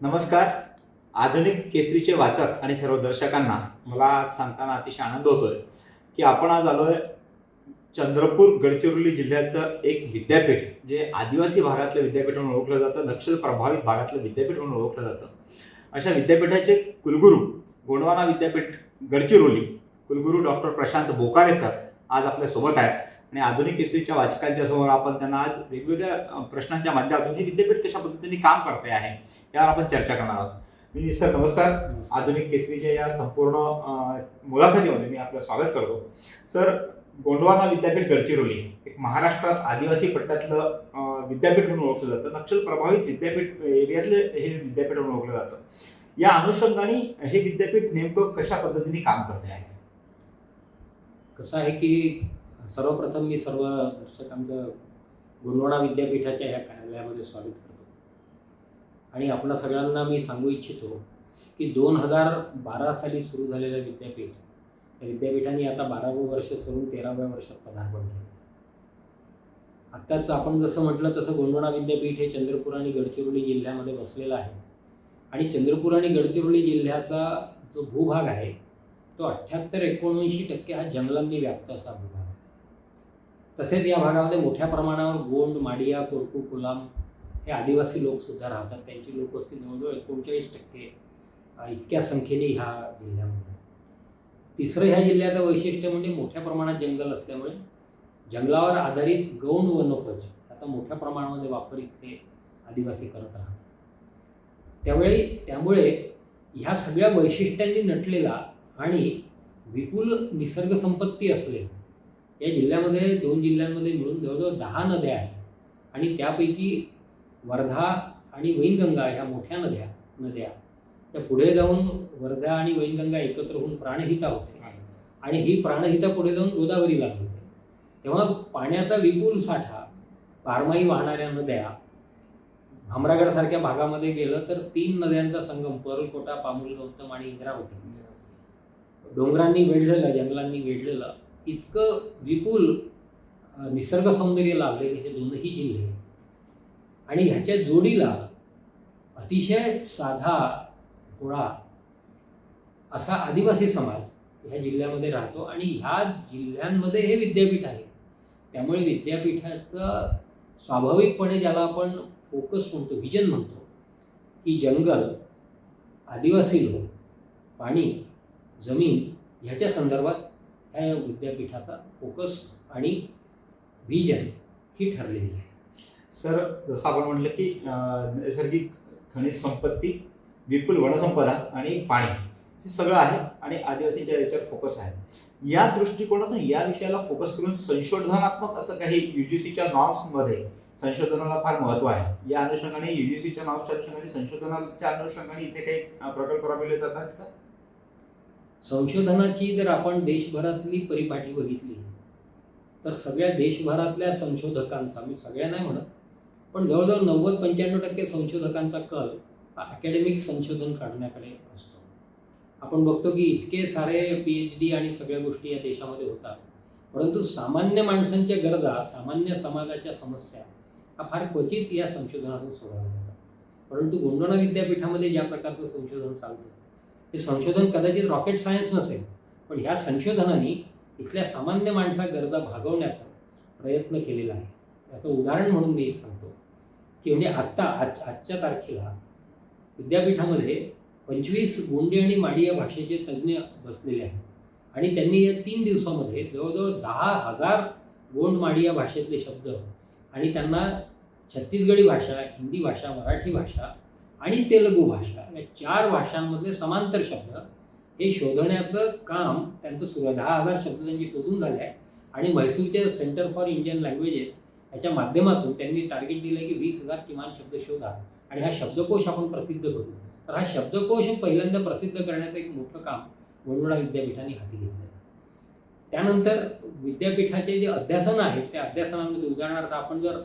नमस्कार. आधुनिक केसरीचे वाचक आणि सर्व दर्शकांना मला सांगताना अतिशय आनंद होतोय की आपण आज आलोय चंद्रपूर गडचिरोली जिल्ह्याचं एक विद्यापीठ जे आदिवासी भागातलं विद्यापीठ म्हणून ओळखलं जातं नक्षल प्रभावित भागातलं विद्यापीठ म्हणून ओळखलं जातं. अशा विद्यापीठाचे कुलगुरू गोंडवाना विद्यापीठ गडचिरोली कुलगुरू डॉक्टर प्रशांत बोकारे सर आज आपल्यासोबत आहेत. आणि आधुनिक केसरीच्या वाचकांच्या समोर आपण त्यांना आज वेगवेगळ्या प्रश्नांच्या माध्यमातून हे विद्यापीठ कशा पद्धतीने काम करते आहे यावर आपण चर्चा करणार आहोत. मी सर नमस्कार. आधुनिक केसरीच्या या संपूर्ण मुलाखतीमध्ये मी आपलं स्वागत करतो. सर गोंडवाना विद्यापीठ गडचिरोली एक महाराष्ट्रात आदिवासी पट्ट्यातलं विद्यापीठ म्हणून ओळखलं जातं. नक्षल प्रभावित विद्यापीठ एरियातलं हे विद्यापीठ म्हणून ओळखलं जातं. या अनुषंगाने हे विद्यापीठ नेमकं कशा पद्धतीने काम करते आहे? कसं आहे की सर्वप्रथम मी सर्व दर्शकांचं गुणवणा विद्यापीठाच्या ह्या कार्यालयामध्ये स्वागत करतो. आणि आपणा सगळ्यांना मी सांगू इच्छितो की दोन हजार बारा साली सुरू झालेलं विद्यापीठ या विद्यापीठाने आता बारावं वर्ष सोडून तेराव्या वर्षात पदार्पण केलं. आत्ताच आपण जसं म्हटलं तसं गोंडवणा विद्यापीठ हे चंद्रपूर आणि गडचिरोली जिल्ह्यामध्ये वसलेलं आहे. आणि चंद्रपूर आणि गडचिरोली जिल्ह्याचा जो भूभाग आहे तो अठ्ठ्याहत्तर एकोणऐंशी टक्के हा जंगलांनी व्याप्त असा भूभाग आहे. तसेच या भागामध्ये मोठ्या प्रमाणावर गोंड माडिया कोरकू कुलाम हे आदिवासी लोकसुद्धा राहतात. त्यांची लोकवस्ती जवळजवळ एकोणचाळीस टक्के. इतक्या संख्येने ह्या जिल्ह्यामध्ये. तिसरं ह्या जिल्ह्याचं वैशिष्ट्य म्हणजे मोठ्या प्रमाणात जंगल असल्यामुळे जंगलावर आधारित गौण वनोपज याचा मोठ्या प्रमाणामध्ये वापर इथले आदिवासी करत राहतात. त्यावेळी त्यामुळे ह्या सगळ्या वैशिष्ट्यांनी नटलेला आणि विपुल निसर्गसंपत्ती असलेला असलेली या जिल्ह्यामध्ये दोन जिल्ह्यांमध्ये मिळून जवळजवळ दहा नद्या आहेत. आणि त्यापैकी वर्धा आणि वैनगंगा ह्या मोठ्या नद्या नद्या. त्या पुढे जाऊन वर्धा आणि वैनगंगा एकत्र होऊन प्राणहिता होते. आणि ही प्राणहिता पुढे जाऊन गोदावरीला मिळते. तेव्हा पाण्याचा विपुल साठा बारमाही वाहणाऱ्या नद्या भामरागडसारख्या भागामध्ये गेलं तर तीन नद्यांचा संगम पर्लकोटा पामुल गौतम आणि इंद्रावती. डोंगरांनी वेढलेलं जंगलांनी वेढलेलं इतकं विपुल निसर्ग सौंदर्य लाभलेले हे दोनही जिल्हे. आणि ह्याच्या जोडीला अतिशय साधा भोळा असा आदिवासी समाज ह्या जिल्ह्यामध्ये राहतो आणि ह्या जिल्ह्यांमध्ये हे विद्यापीठ आहे. त्यामुळे विद्यापीठाचं स्वाभाविकपणे ज्याला आपण फोकस म्हणतो विजन म्हणतो की जंगल आदिवासी लोक पाणी जमीन ह्याच्या संदर्भात ह्या विद्यापीठाचा फोकस आणि व्हिजन ही ठरलेली आहे. सर जसं आपण म्हटलं की नैसर्गिक खनिज संपत्ती विपुल वनसंपदा आणि पाणी हे सगळं आहे आणि आदिवासीच्या याच्यावर फोकस आहे. या दृष्टिकोनातून या विषयाला फोकस करून संशोधनात्मक असं काही युजीसीच्या नॉर्म्समध्ये संशोधनाला फार महत्त्व आहे. या अनुषंगाने युजीसीच्या नॉर्म्सच्या अनुषंगाने संशोधनाच्या अनुषंगाने इथे काही प्रकल्प राबवले जातात का? संशोधनाची जर आपण देशभरातली परिपाठी बघितली तर सगळ्या देशभरातल्या संशोधकांचा मी सगळ्या नाही म्हणत पण जवळजवळ नव्वद पंच्याण्णव टक्के संशोधकांचा कल हा अकॅडमिक संशोधन काढण्याकडे असतो. आपण बघतो की इतके सारे पी एच डी आणि सगळ्या गोष्टी या देशामध्ये होतात परंतु सामान्य माणसांच्या गरजा सामान्य समाजाच्या समस्या हा फार क्वचित या संशोधनातून सोडवल्या जातात. परंतु गोंडवणा विद्यापीठामध्ये ज्या प्रकारचं संशोधन चालतं हे संशोधन कदाचित रॉकेट सायन्स नसेल पण ह्या संशोधनाने इथल्या सामान्य माणसा गरजा भागवण्याचा प्रयत्न केलेला आहे. याचं उदाहरण म्हणून मी एक सांगतो की म्हणजे आत्ता आज आजच्या तारखेला विद्यापीठामध्ये पंचवीस गोंडी आणि माडी या भाषेचे तज्ज्ञ बसलेले आहेत. आणि त्यांनी या तीन दिवसामध्ये जवळजवळ दहा हजार गोंड माडी या भाषेतले शब्द आणि त्यांना छत्तीसगडी भाषा हिंदी भाषा मराठी भाषा आणि तेलुगू भाषा या चार भाषांमधले समांतर शब्द हे शोधण्याचं काम त्यांचं सुरू दहा हजार शब्द त्यांचे शोधून झाले आहे आणि म्हैसूरच्या सेंटर फॉर इंडियन लँग्वेजेस याच्या माध्यमातून त्यांनी टार्गेट दिलं की वीस हजार किमान शब्द शोधा. आणि हा शब्दकोश आपण प्रसिद्ध करू. तर हा शब्दकोश पहिल्यांदा प्रसिद्ध करण्याचं एक मोठं काम वडवडा विद्यापीठाने हाती घेतलं त्यानंतर विद्यापीठाचे जे अध्यासन आहेत त्या अध्यासनामध्ये उदाहरणार्थ आपण जर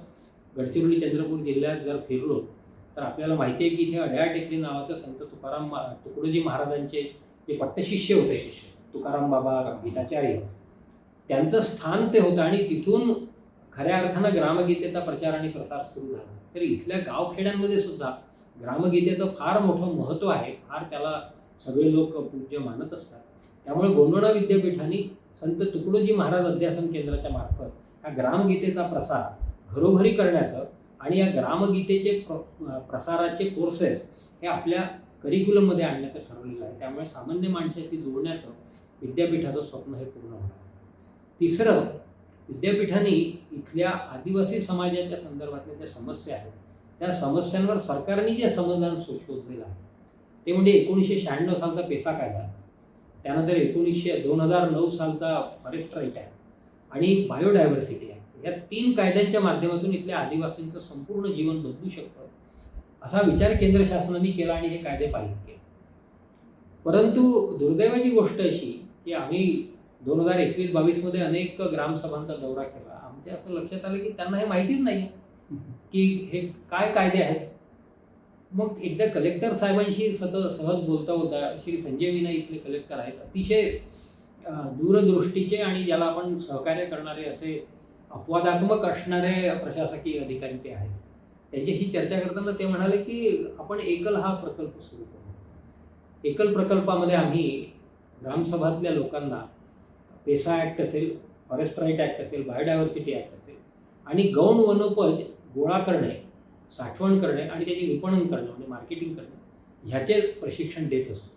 गडचिरोली चंद्रपूर जिल्ह्यात जर फिरलो तर आपल्याला माहिती आहे की इथे अड्याळ टेकडी नावाचं संत तुकाराम तुकडोजी महाराजांचे जे पट्टशिष्य होते शिष्य तुकाराम बाबा गीताचार्य त्यांचं स्थान ते होतं आणि तिथून खऱ्या अर्थानं ग्रामगीतेचा प्रचार आणि प्रसार सुरू झाला. तर इथल्या गावखेड्यांमध्ये सुद्धा ग्रामगीतेचं फार मोठं महत्त्व आहे फार त्याला सगळे लोक पूज्य मानत असतात. त्यामुळे गोंडवणा विद्यापीठाने संत तुकडोजी महाराज अध्यासन केंद्राच्या मार्फत ह्या ग्रामगीतेचा प्रसार घरोघरी करण्याचं आणि या ग्रामगीतेचे प्र प्रसाराचे कोर्सेस हे आपल्या करिक्युलममध्ये आणण्याचं ठरवलेलं आहे त्यामुळे सामान्य माणसाशी जोडण्याचं विद्यापीठाचं स्वप्न हे पूर्ण होणार आहे. तिसरं विद्यापीठाने इथल्या आदिवासी समाजाच्या संदर्भातल्या ज्या समस्या आहेत त्या समस्यांवर सरकारने जे समाधान शो- शोधलेलं आहे ते म्हणजे एकोणीसशे शहाण्णव सालचा पेसा कायदा त्यानंतर एकोणीसशे दोन हजार नऊ सालचा फॉरेस्ट राईट आहे आणि बायोडायव्हर्सिटी आहे या तीन कायद्यांच्या माध्यमातून इथल्या आदिवासींचं संपूर्ण जीवन बदलू शकतं. असा विचार केंद्र शासनाने केला आणि हे कायदे पारित केले. परंतु दुर्दैवाची गोष्ट अशी की आम्ही दोन हजार एकवीस बावीसमध्ये अनेक ग्रामसभांचा दौरा केला. आमच्या असं लक्षात आलं की त्यांना हे माहितीच नाही की हे काय कायदे आहेत. मग एकदा कलेक्टर साहेबांशी सतत सहज बोलता होता श्री संजय विना इथले कलेक्टर आहेत. अतिशय दूरदृष्टीचे आणि ज्याला आपण सहकार्य करणारे असे अपवादात्मक असणारे प्रशासकीय अधिकारी ते आहेत. त्यांच्याशी चर्चा करताना ते म्हणाले की आपण एकल हा प्रकल्प सुरू करू. एकल प्रकल्पामध्ये आम्ही ग्रामसभातल्या लोकांना पेसा ॲक्ट असेल फॉरेस्ट राईट ॲक्ट असेल बायोडायव्हर्सिटी ॲक्ट असेल आणि गौण वनोपज गोळा करणे साठवण करणे आणि त्याचे विपणन करणे म्हणजे मार्केटिंग करणे ह्याचे प्रशिक्षण देत असतो.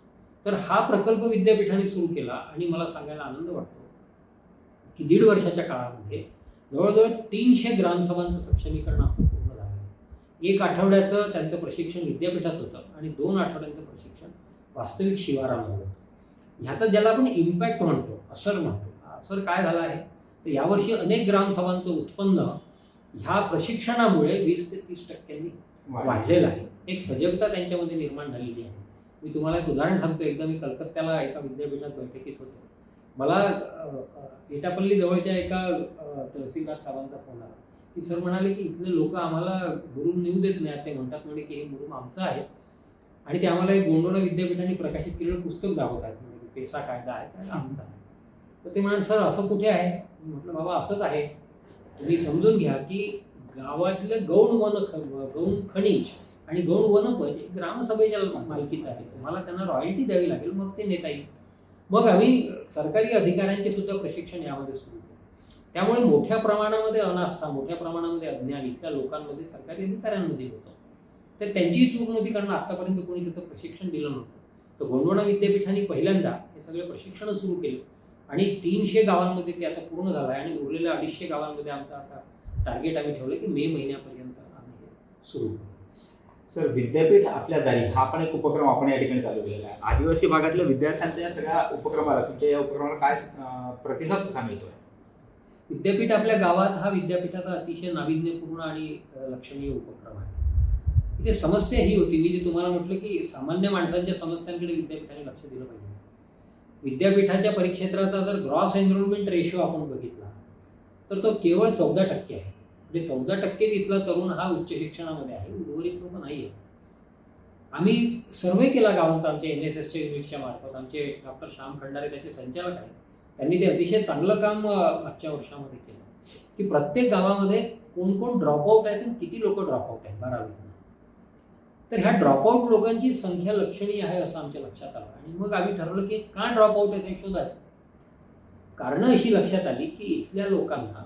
तर हा प्रकल्प विद्यापीठाने सुरू केला आणि मला सांगायला आनंद वाटतो की दीड वर्षाच्या काळामध्ये जवळजवळ तीनशे ग्रामसभांचं सक्षमीकरण आमचं पूर्ण झालं. आहे. एक आठवड्याचं त्यांचं प्रशिक्षण विद्यापीठात होतं आणि दोन आठवड्यांचं प्रशिक्षण वास्तविक शिवारामध्ये होतं. ह्याचा ज्याला आपण इम्पॅक्ट म्हणतो असर म्हणतो असर काय झाला आहे? तर यावर्षी अनेक ग्रामसभांचं उत्पन्न ह्या प्रशिक्षणामुळे वीस ते तीस टक्क्यांनी वाढलेलं आहे. एक सजगता त्यांच्यामध्ये निर्माण झालेली आहे. मी तुम्हाला एक उदाहरण सांगतो. एकदा मी कलकत्त्याला एका विद्यापीठात बैठकीत होतो. मला एटापल्ली जवळच्या एका तहसीलदार साहेबांचा फोन आला. की सर म्हणाले की इथले लोक आम्हाला मुरुम नेऊ देत नाही. ते म्हणतात म्हणजे की हे मुरुम आमचं आहे. आणि ते आम्हाला एक गोंडवणा विद्यापीठाने प्रकाशित केलेलं पुस्तक दाखवतात. म्हणजे पेसा कायदा आहे आमचा आहे. तर ते म्हणाले सर असं कुठे आहे? मी म्हटलं बाबा असंच आहे. तुम्ही समजून घ्या की गावातले गौण वन ख- गौण खनिज आणि गौण वन हे ग्रामसभेच्या मालकीत आहे. तुम्हाला त्यांना रॉयल्टी द्यावी लागेल मग ते नेता येईल. मग आम्ही सरकारी अधिकाऱ्यांचे सुद्धा प्रशिक्षण यामध्ये सुरू केलं. त्यामुळे मोठ्या प्रमाणामध्ये अनास्था मोठ्या प्रमाणामध्ये अज्ञान इथल्या लोकांमध्ये सरकारी अधिकाऱ्यांमध्ये होतं. तर त्यांची चूक नव्हती कारण आतापर्यंत कोणी त्याचं प्रशिक्षण दिलं नव्हतं. तर गोंडवणा विद्यापीठाने पहिल्यांदा हे सगळे प्रशिक्षण सुरू केलं. आणि तीनशे गावांमध्ये ते आता पूर्ण झालं आहे आणि उरलेल्या अडीचशे गावांमध्ये आमचा आता टार्गेट आम्ही ठेवलं की मे महिन्यापर्यंत आम्ही हे सुरू करू. सर विद्यापीठ आपल्या दारी हा पण एक उपक्रम आपण या ठिकाणी चालू केलेला आहे. आदिवासी भागातल्या विद्यार्थ्यांच्या या सगळ्या उपक्रमाला तुमच्या या उपक्रमाला काय प्रतिसाद कसा आहे विद्यापीठ आपल्या गावात हा विद्यापीठाचा अतिशय नाविन्यपूर्ण आणि लक्षणीय उपक्रम आहे. इथे समस्या ही होती. मी जे तुम्हाला म्हटलं की सामान्य माणसांच्या समस्यांकडे विद्यापीठाने लक्ष दिलं पाहिजे. विद्यापीठाच्या परिक्षेत्राचा जर ग्रॉस एनरोलमेंट रेशो आपण बघितला तर तो केवळ चौदा टक्के आहे. म्हणजे चौदा टक्के तिथला तरुण हा उच्च शिक्षणामध्ये आहे उर्वरित लोक नाही आहेत आम्ही सर्वे केला गावांचा आमच्या एन एस एसच्या युनिटच्या मार्फत आमचे डॉक्टर श्याम खंडारे त्याचे संचालक आहेत. त्यांनी ते अतिशय चांगलं काम मागच्या वर्षामध्ये केलं. की प्रत्येक गावामध्ये कोण कोण ड्रॉपआउट आहेत आणि किती लोक ड्रॉपआउट आहेत बारावी तर ह्या ड्रॉपआउट लोकांची संख्या लक्षणीय आहे असं आमच्या लक्षात आलं. आणि मग आम्ही ठरवलं की का ड्रॉपआउट आहे ते शोधायचं? कारणं अशी लक्षात आली की इथल्या लोकांना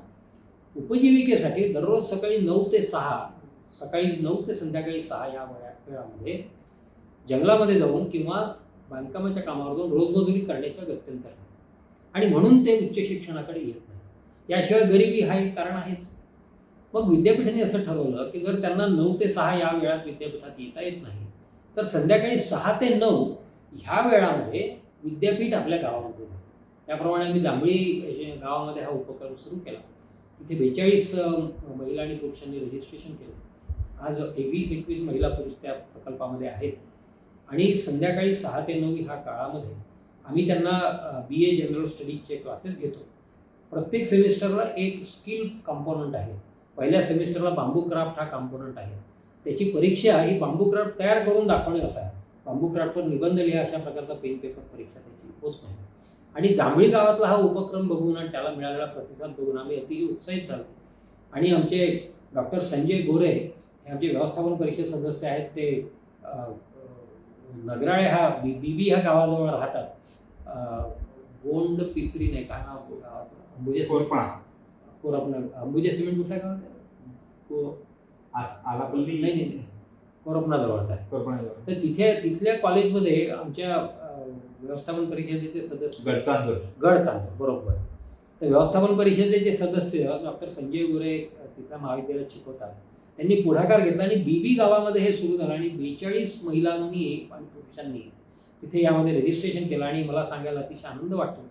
उपजीविकेसाठी दररोज सकाळी नऊ ते सहा सकाळी नऊ ते संध्याकाळी सहा या वया वेळामध्ये जंगलामध्ये जाऊन किंवा बांधकामाच्या कामावर जाऊन रोजमजुरी करण्याच्या गत्यंतर आहे. आणि म्हणून ते उच्च शिक्षणाकडे येत नाही. याशिवाय गरिबी हा एक कारण आहेच. मग विद्यापीठाने असं ठरवलं की जर त्यांना नऊ ते सहा या वेळात विद्यापीठात येता येत नाही तर संध्याकाळी सहा ते नऊ ह्या वेळामध्ये विद्यापीठ आपल्या गावामध्ये त्याप्रमाणे आम्ही जांभळी गावामध्ये हा उपक्रम सुरू केला. तिथे बेचाळीस महिला आणि पुरुषांनी रजिस्ट्रेशन केलं. आज एकवीस एकवीस महिला पुरुष त्या प्रकल्पामध्ये आहेत. आणि संध्याकाळी सहा ते नऊ ह्या काळामध्ये आम्ही त्यांना बी ए जनरल स्टडीजचे क्लासेस घेतो. प्रत्येक सेमिस्टरला एक स्किल कंपोनंट आहे. पहिल्या सेमिस्टरला बांबू क्राफ्ट हा कंपोनंट आहे. त्याची परीक्षा ही बांबू क्राफ्ट तयार करून दाखवणे असा आहे बांबू क्राफ्टवर निबंध लिहा अशा प्रकारचा पेन पेपर परीक्षा त्याची होत नाही. आणि जांभळी गावातला हा उपक्रम बघून आणि त्याला मिळालेला प्रतिसाद बघून आम्ही अतिशय उत्साहित झालो. आणि आमचे डॉक्टर संजय गोरे हे आमचे व्यवस्थापन परिषद सदस्य आहेत ते नगराळे हा बी बी ह्या गावाजवळ राहतात. गोंड पिपरी नाही काय नाव गावाचं? अंबुजे कोरपणा. अंबुजे सिमेंट कुठल्या गावात? को- आलापल्ली. नाही नाही कोरपणाजवळ. तर तिथे तिथल्या कॉलेजमध्ये आमच्या व्यवस्थापन परिषदेचे सदस्य. गडचांदूर. गड चालतो बरोबर. तर व्यवस्थापन परिषदेचे सदस्य डॉक्टर संजय गोरे तिथल्या महाविद्यालयात शिकवतात. त्यांनी पुढाकार घेतला आणि बीबी गावामध्ये हे सुरू झालं आणि बेचाळीस महिलांनी आणि पुरुषांनी तिथे यामध्ये रजिस्ट्रेशन केलं आणि मला सांगायला अतिशय आनंद वाटतो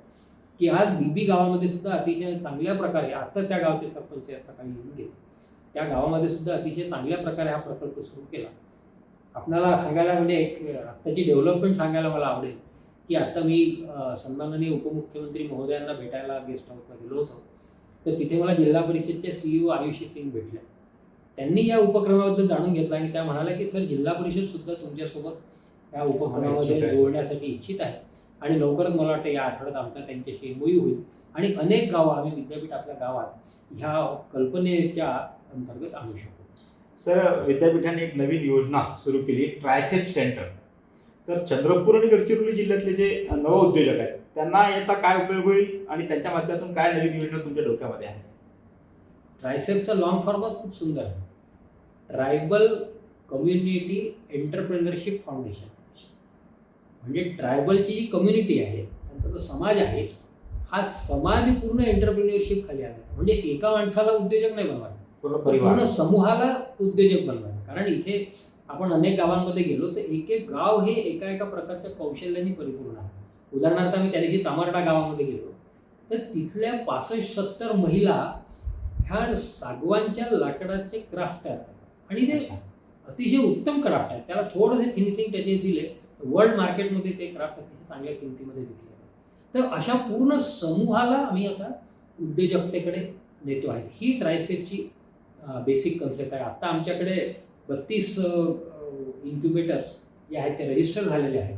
की आज बीबी गावामध्ये सुद्धा अतिशय चांगल्या प्रकारे आता त्या गावचे सरपंच सकाळी येऊन गेले. त्या गावामध्ये सुद्धा अतिशय चांगल्या प्रकारे हा प्रकल्प सुरू केला. आपल्याला सांगायला म्हणजे आत्ताची डेव्हलपमेंट सांगायला मला आवडेल. की आता मी सन्माननीय उपमुख्यमंत्री महोदयांना भेटायला गेस्ट हाऊसला गेलो होतो. तर तिथे मला जिल्हा परिषदच्या सीईओ आयुषी सिंग भेटल्या त्यांनी या उपक्रमाबद्दल जाणून घेतलं आणि त्या म्हणाल्या की सर जिल्हा परिषद सुद्धा तुमच्यासोबत या उपक्रमामध्ये. जोडण्यासाठी इच्छित आहे आणि लवकरच मला वाटतं या आठवड्यात आमचा त्यांच्याशी एमओयू होईल आणि अनेक गावं आम्ही विद्यापीठ आपल्या गावात ह्या कल्पनेच्या अंतर्गत आणू शकतो सर विद्यापीठाने एक नवीन योजना सुरू केली ट्रायसेप सेंटर. तर चंद्रपूर आणि गडचिरोली जिल्ह्यातले जे नव उद्योजक आहेत त्यांना याचा काय उपयोग होईल आणि त्यांच्या माध्यमातून काय नवीन योजना तुमच्या डोक्यामध्ये आहे? ट्रायसेपचा लॉंग फॉर्मच खूप सुंदर आहे. ट्रायबल कम्युनिटी एंटरप्रेनरशिप फाउंडेशन म्हणजे ट्रायबलची जी कम्युनिटी आहे त्यांचा जो समाज आहे हा समाज पूर्ण एंटरप्रेन्युअरशिप खाली आला. म्हणजे एका माणसाला उद्योजक नाही बनवायचा. पूर्ण समूहाला उद्योजक बनवायचा. कारण इथे आपण अनेक गावांमध्ये गेलो तर एक एक गाव हे एका एका प्रकारच्या कौशल्याने परिपूर्ण आहे. उदाहरणार्थ आम्ही त्या दिवशी चामार्डा गावामध्ये गेलो. तर तिथल्या पासष्ट सत्तर महिला ह्या सागवानच्या लाकडाचे क्राफ्ट करतात आणि ते. अतिशय उत्तम क्राफ्ट आहे त्याला थोडंसे फिनिशिंग त्याचे दिले वर्ल्ड मार्केटमध्ये ते क्राफ्ट अतिशय चांगल्या किमतीमध्ये विकले. तर अशा पूर्ण समूहाला आम्ही आता उद्योजकतेकडे नेतो आहेत ही ट्रायसेपची बेसिक कन्सेप्ट आहे. आता आमच्याकडे बत्तीस इन्क्युबेटर्स जे आहेत ते रजिस्टर झालेले आहेत.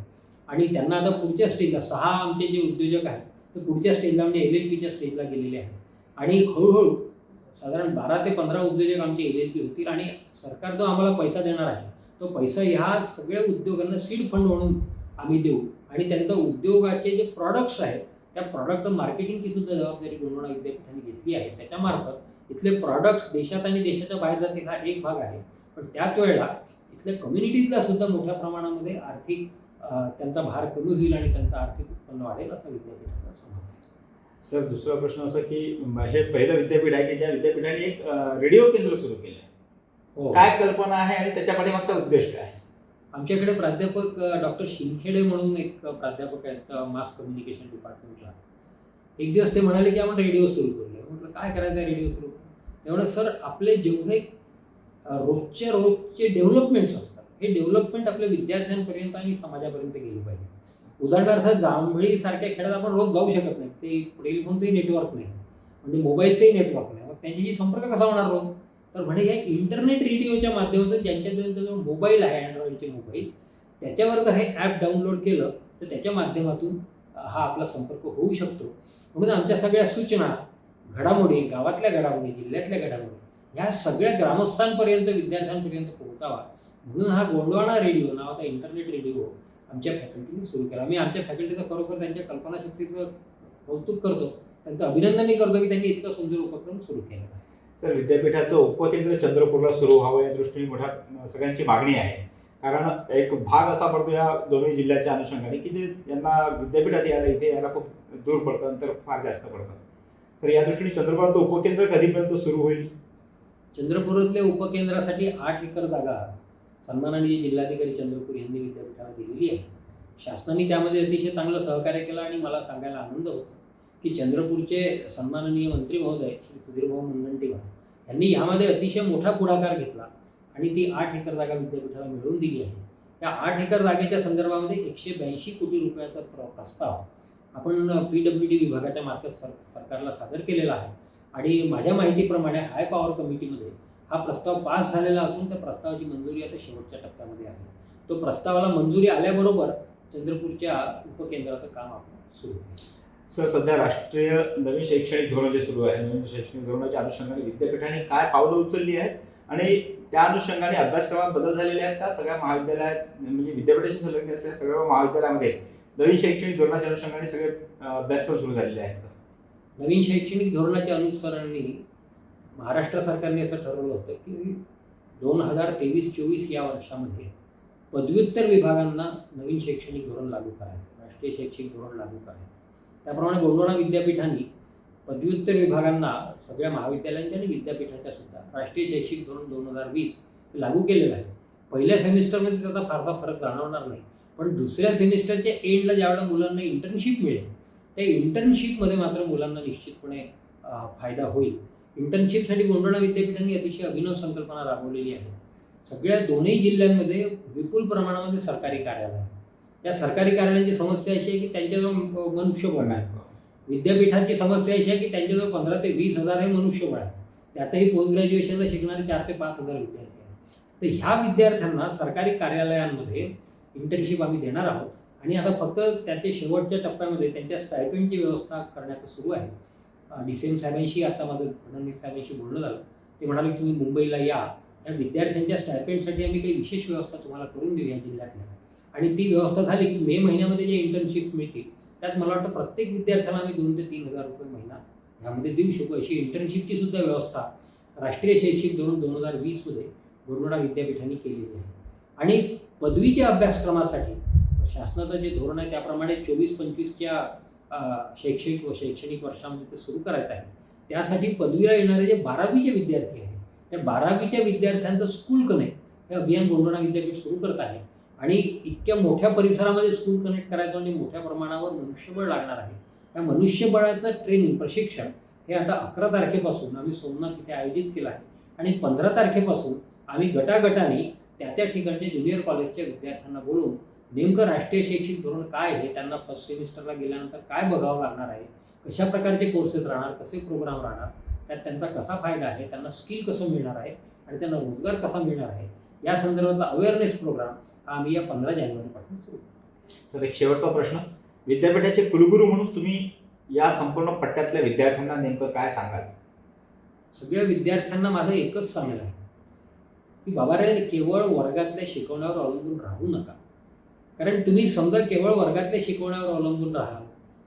आणि त्यांना आता पुढच्या स्टेजला सहा आमचे जे उद्योजक आहेत ते पुढच्या स्टेजला म्हणजे एल एल पीच्या स्टेजला गेलेले आहेत. आणि हळूहळू साधारण बारा ते पंधरा उद्योजक आमचे एल एल पी होतील आणि सरकार जो आम्हाला पैसा देणार आहे. तो पैसा ह्या सगळ्या उद्योगांना सीड फंड म्हणून आम्ही देऊ. आणि त्यांचं उद्योगाचे जे प्रॉडक्ट्स आहेत त्या प्रॉडक्ट मार्केटिंगची सुद्धा जबाबदारी गोंडवाना विद्यापीठाने घेतली आहे. त्याच्यामार्फत इथले प्रॉडक्ट्स देशात आणि देशाच्या बाहेर जातील हा एक भाग आहे. पण त्याच वेळेला इथल्या कम्युनिटीजला सुद्धा मोठ्या प्रमाणामध्ये आर्थिक त्यांचा भार कमी होईल आणि त्यांचं आर्थिक उत्पन्न वाढेल असं विद्यापीठाचा समज. सर दुसरा प्रश्न असा की हे पहिलं विद्यापीठ आहे की ज्या विद्यापीठाने एक रेडिओ केंद्र सुरू केलं आहे? हो. काय कल्पना आहे आणि त्याच्या पाठीमागचा उद्देश काय? आमच्याकडे प्राध्यापक डॉक्टर शिंदखेडे म्हणून एक प्राध्यापक आहेत मास कम्युनिकेशन डिपार्टमेंटला एक दिवस ते म्हणाले की आपण रेडिओ सुरू करूया. म्हटलं काय करायचं रेडिओ सुरू त्यामुळे सर आपले जेवढे रोजच्या रोजचे डेव्हलपमेंट्स असतात. हे डेव्हलपमेंट आपल्या विद्यार्थ्यांपर्यंत आणि समाजापर्यंत गेली पाहिजे. उदाहरणार्थ जांभळीसारख्या खेड्यात आपण रोज जाऊ शकत नाही. ते टेलिफोनचंही नेटवर्क नाही. म्हणजे मोबाईलचंही नेटवर्क नाही. मग त्यांच्याशी संपर्क कसा होणार रोज? तर म्हणे या इंटरनेट रेडिओच्या माध्यमातून ज्यांच्या ज्यांचा जो मोबाईल आहे अँड्रॉइडचे मोबाईल त्याच्यावर जर हे ॲप डाउनलोड केलं तर त्याच्या माध्यमातून हा आपला संपर्क होऊ शकतो. म्हणून आमच्या सगळ्या सूचना घडामोडी गावातल्या घडामोडी जिल्ह्यातल्या घडामोडी ह्या सगळ्या ग्रामस्थांपर्यंत विद्यार्थ्यांपर्यंत पोहोचावा. म्हणून हा गोंडवाना रेडिओ नावाचा इंटरनेट रेडिओ आमच्या फॅकल्टीने सुरू केला. मी आमच्या फॅकल्टीचं खरोखर त्यांच्या कल्पनाशक्तीचं कौतुक करतो. त्यांचं अभिनंदनही करतो की त्यांनी इतका सुंदर उपक्रम सुरू केला. सर विद्यापीठाचं उपकेंद्र चंद्रपूरला सुरू व्हावं या दृष्टीने मोठ्या सगळ्यांची मागणी आहे. कारण एक भाग असा पडतो या दोन्ही जिल्ह्याच्या अनुषंगाने की जे यांना विद्यापीठात यायला इथे यायला खूप दूर पडतं अंतर फार जास्त पडतं. तर या दृष्टीने चंद्रपुरात उपकेंद्र कधीपर्यंत सुरू होईल? चंद्रपूरातल्या उपकेंद्रासाठी आठ एकर जागा सन्माननीय जिल्हाधिकारी चंद्रपूर यांनी विद्यापीठाला दिलेली आहे. शासनाने त्यामध्ये अतिशय चांगलं सहकार्य केलं आणि मला सांगायला आनंद होतो की चंद्रपूरचे सन्माननीय मंत्री महोदय श्री सुधीरभाऊ मुनगंटीवार यांनी यामध्ये अतिशय मोठा पुढाकार घेतला आणि ती आठ एकर जागा विद्यापीठाला मिळवून दिली आहे. त्या आठ एकर जागेच्या संदर्भामध्ये एकशे ब्याऐंशी कोटी रुपयाचा प्र प्रस्ताव आपण पी डब्ल्यू डी विभागाच्या मार्फत सर सरकारला सादर केलेला आहे. आणि माझ्या माहितीप्रमाणे हाय पॉवर कमिटीमध्ये हा प्रस्ताव पास झालेला असून त्या प्रस्तावाची मंजुरी आता शेवटच्या टप्प्यामध्ये आहे. तो प्रस्तावाला मंजुरी आल्याबरोबर चंद्रपूरच्या उपकेंद्राचं काम आपण सुरू सर सध्या राष्ट्रीय नवीन शैक्षणिक धोरण जे सुरू आहे नवीन शैक्षणिक धोरणाच्या अनुषंगाने विद्यापीठाने काय पावलं उचलली आहेत? आणि त्या अनुषंगाने अभ्यासक्रमात बदल झालेले आहेत का? सगळ्या महाविद्यालयात म्हणजे विद्यापीठाशी संलग्न असलेल्या सगळ्या महाविद्यालयामध्ये नवीन शैक्षणिक धोरणाच्या अनुषंगाने सगळे अभ्यासक्रम सुरू झालेले आहेत का? नवीन शैक्षणिक धोरणाच्या अनुसरणाने महाराष्ट्र सरकारने असं ठरवलं होतं की दोन हजार तेवीस चोवीस या वर्षामध्ये पदव्युत्तर विभागांना नवीन शैक्षणिक धोरण लागू करायचं राष्ट्रीय शैक्षणिक धोरण लागू करायचं. त्याप्रमाणे गोंडवाना विद्यापीठाने पदव्युत्तर विभागांना सगळ्या महाविद्यालयांच्या आणि विद्यापीठाच्या सुद्धा राष्ट्रीय शैक्षणिक धोरण दोन हजार वीस लागू केलेलं आहे. पहिल्या सेमिस्टरमध्ये त्याचा फारसा फरक जाणवणार नाही. पण दुसऱ्या सेमिस्टरच्या एंडला ज्यावेळेला मुलांना इंटर्नशिप मिळेल त्या इंटर्नशिपमध्ये मात्र मुलांना निश्चितपणे फायदा होईल. इंटर्नशिपसाठी गोंडवाना विद्यापीठाने अतिशय अभिनव संकल्पना राबवलेली आहे. सगळ्या दोन्ही जिल्ह्यांमध्ये विपुल प्रमाणामध्ये सरकारी कार्यालय. या सरकारी कार्यालयांची समस्या अशी आहे की त्यांच्याजवळ मनुष्यबळ आहे विद्यापीठाची समस्या अशी आहे की त्यांच्याजवळ पंधरा ते वीस हजार हे मनुष्यबळ आहे. त्यातही पोस्ट ग्रॅज्युएशनला शिकणारे चार ते पाच हजार विद्यार्थी आहेत. तर ह्या विद्यार्थ्यांना सरकारी कार्यालयांमध्ये इंटर्नशिप आम्ही देणार आहोत. आणि आता फक्त त्याच्या शेवटच्या टप्प्यामध्ये त्यांच्या स्टायपेंडची व्यवस्था करण्याचं सुरू आहे. डी सी एम साहेबांशी आता माझं फडणवीस साहेबांशी बोलणं झालं. ते म्हणाले की तुम्ही मुंबईला या. या विद्यार्थ्यांच्या स्टायपेंडसाठी आम्ही काही विशेष व्यवस्था तुम्हाला करून देऊ या जिल्ह्यातल्या. आणि ती व्यवस्था झाली की मे महिन्यामध्ये जे इंटर्नशिप मिळतील त्यात मला वाटतं प्रत्येक विद्यार्थ्याला आम्ही दोन ते तीन हजार रुपये महिना ह्यामध्ये देऊ शकू. अशी इंटर्नशिपची सुद्धा व्यवस्था राष्ट्रीय शैक्षिक धोरण दोन हजार वीसमध्ये गोरवाडा विद्यापीठाने केलेली आहे. आणि पदवीच्या अभ्यासक्रमासाठी शासनाचं जे धोरण आहे त्याप्रमाणे चोवीस पंचवीसच्या शैक्षणिक व शैक्षणिक वर्षामध्ये ते सुरू करायचं आहे. त्यासाठी पदवीला येणारे जे बारावीचे विद्यार्थी आहेत त्या बारावीच्या विद्यार्थ्यांचं स्कूल कनेक्ट हे अभियान गोंडवाना विद्यापीठ सुरू करत आहे. आणि इतक्या मोठ्या परिसरामध्ये स्कूल कनेक्ट करायचं आणि मोठ्या प्रमाणावर मनुष्यबळ लागणार आहे. त्या मनुष्यबळाचं ट्रेनिंग प्रशिक्षण हे आता अकरा तारखेपासून आम्ही सोमनाथ इथे आयोजित केलं आहे. आणि पंधरा तारखेपासून आम्ही गटागटाने त्या त्या ठिकाणच्या ज्युनियर कॉलेजच्या विद्यार्थ्यांना बोलून नेमकं राष्ट्रीय शैक्षणिक धोरण काय आहे? त्यांना फर्स्ट सेमिस्टरला गेल्यानंतर काय बघावं लागणार आहे? कशा प्रकारचे कोर्सेस राहणार? कसे प्रोग्राम राहणार? त्यात त्यांचा कसा फायदा आहे? त्यांना स्किल कसं मिळणार आहे? आणि त्यांना रोजगार कसा मिळणार आहे? या संदर्भातला अवेअरनेस प्रोग्राम हा आम्ही या पंधरा जानेवारीपासून सुरू. सर एक शेवटचा प्रश्न. विद्यापीठाचे कुलगुरू म्हणून तुम्ही या संपूर्ण पट्ट्यातल्या विद्यार्थ्यांना नेमकं काय सांगाल? सगळ्या विद्यार्थ्यांना माझं एकच सांगणं आहे. की बाबा रे केवळ वर्गातल्या शिकवण्यावर अवलंबून राहू नका. कारण तुम्ही समजा केवळ वर्गातल्या शिकवण्यावर अवलंबून राहाल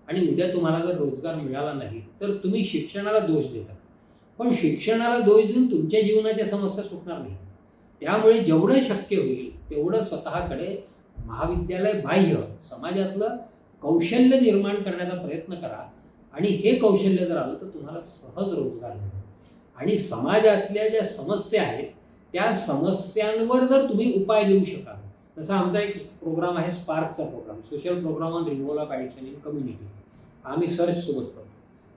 आणि उद्या तुम्हाला जर रोजगार मिळाला नाही तर तुम्ही शिक्षणाला दोष देता. पण शिक्षणाला दोष देऊन तुमच्या जीवनाच्या समस्या सुटणार नाही. त्यामुळे जेवढं शक्य होईल तेवढं स्वतःकडे महाविद्यालय बाह्य समाजातलं कौशल्य निर्माण करण्याचा प्रयत्न करा. आणि हे कौशल्य जर आलं तर तुम्हाला सहज रोजगार मिळेल. आणि समाजातल्या ज्या समस्या आहेत त्या समस्यांवर जर तुम्ही उपाय देऊ शकाल तसा आमचा एक प्रोग्राम आहे स्पार्कचा programme social programme on removal of addiction in community आम्ही सर्च सोबत करतो.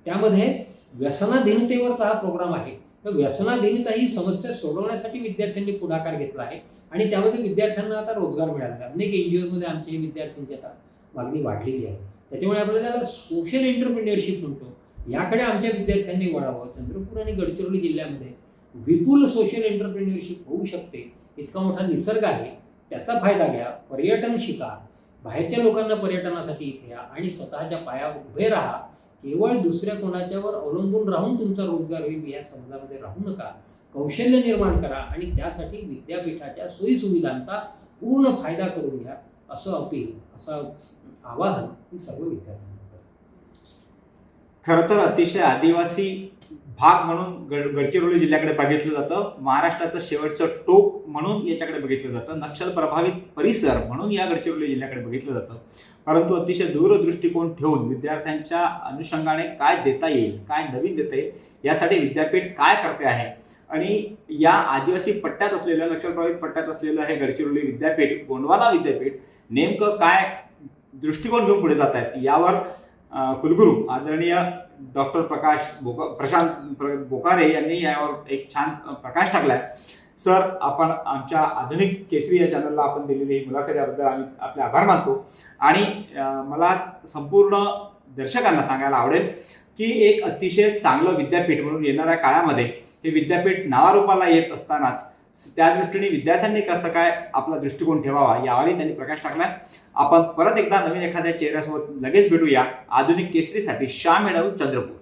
त्यामध्ये व्यसनाधीनतेवरचा हा प्रोग्राम आहे. तर व्यसनाधीनता ही समस्या सोडवण्यासाठी विद्यार्थ्यांनी पुढाकार घेतला आहे. आणि त्यामध्ये विद्यार्थ्यांना आता रोजगार मिळाला आहे. अनेक एन जी ओमध्ये आमच्या विद्यार्थ्यांची आता मागणी वाढलेली आहे. त्याच्यामुळे आपल्याला त्याला सोशल एंटरप्रिन्युअरशिप म्हणतो. याकडे आमच्या विद्यार्थ्यांनी वळावं. चंद्रपूर आणि गडचिरोली जिल्ह्यामध्ये विपुल सोशल एंटरप्रिन्युअरशिप होऊ शकते. इतका मोठा निसर्ग आहे. त्याचा फायदा घ्या पर्यटन शिका. बाहेरच्या लोकांना पर्यटनासाठी इथे या आणि स्वतःच्या पायावर उभे राहा. केवळ दुसऱ्या कोणाच्यावर अवलंबून राहून तुमचा रोजगार होईल या समाजामध्ये राहू नका. कौशल्य निर्माण करा आणि त्यासाठी विद्यापीठाच्या सोयीसुविधांचा पूर्ण फायदा करून घ्या असं अपील असं आवाहन मी सर्व विद्यार्थ्यांना खरं तर अतिशय आदिवासी भाग म्हणून गड गडचिरोली जिल्ह्याकडे बघितलं जातं. महाराष्ट्राचं शेवटचं टोक म्हणून याच्याकडे बघितलं जातं. नक्षल प्रभावित परिसर म्हणून या गडचिरोली जिल्ह्याकडे बघितलं जातं. परंतु अतिशय दूरदृष्टिकोन ठेवून विद्यार्थ्यांच्या अनुषंगाने काय देता येईल काय नवीन देता येईल यासाठी विद्यापीठ काय करते आहे? आणि या आदिवासी पट्ट्यात असलेलं नक्षल प्रभावित पट्ट्यात असलेलं हे गडचिरोली विद्यापीठ गोंडवाना विद्यापीठ नेमकं काय दृष्टिकोन घेऊन पुढे जात आहेत? यावर कुलगुरू आदरणीय डॉक्टर प्रकाश बोका प्रशांत प्र- बोकारे यांनी यावर एक छान प्रकाश प्रकाश टाकलाय. सर आपण आमच्या आधुनिक केसरी या चॅनलला आपण दिलेली ही मुलाखत याबद्दल आम्ही आपले आभार मानतो. आणि मला संपूर्ण दर्शकांना सांगायला आवडेल की एक अतिशय चांगलं विद्यापीठ म्हणून येणाऱ्या काळामध्ये हे विद्यापीठ नावारूपाला येत असतानाच त्या दृष्टीने विद्यार्थ्यांनी कसं काय आपला दृष्टिकोन ठेवावा यावरही त्यांनी प्रकाश टाकला आपण परत एकदा नवीन एखाद्या चेहऱ्यासोबत लगेच भेटूया आधुनिक केसरीसाठी श्याम मेळावू चंद्रपूर.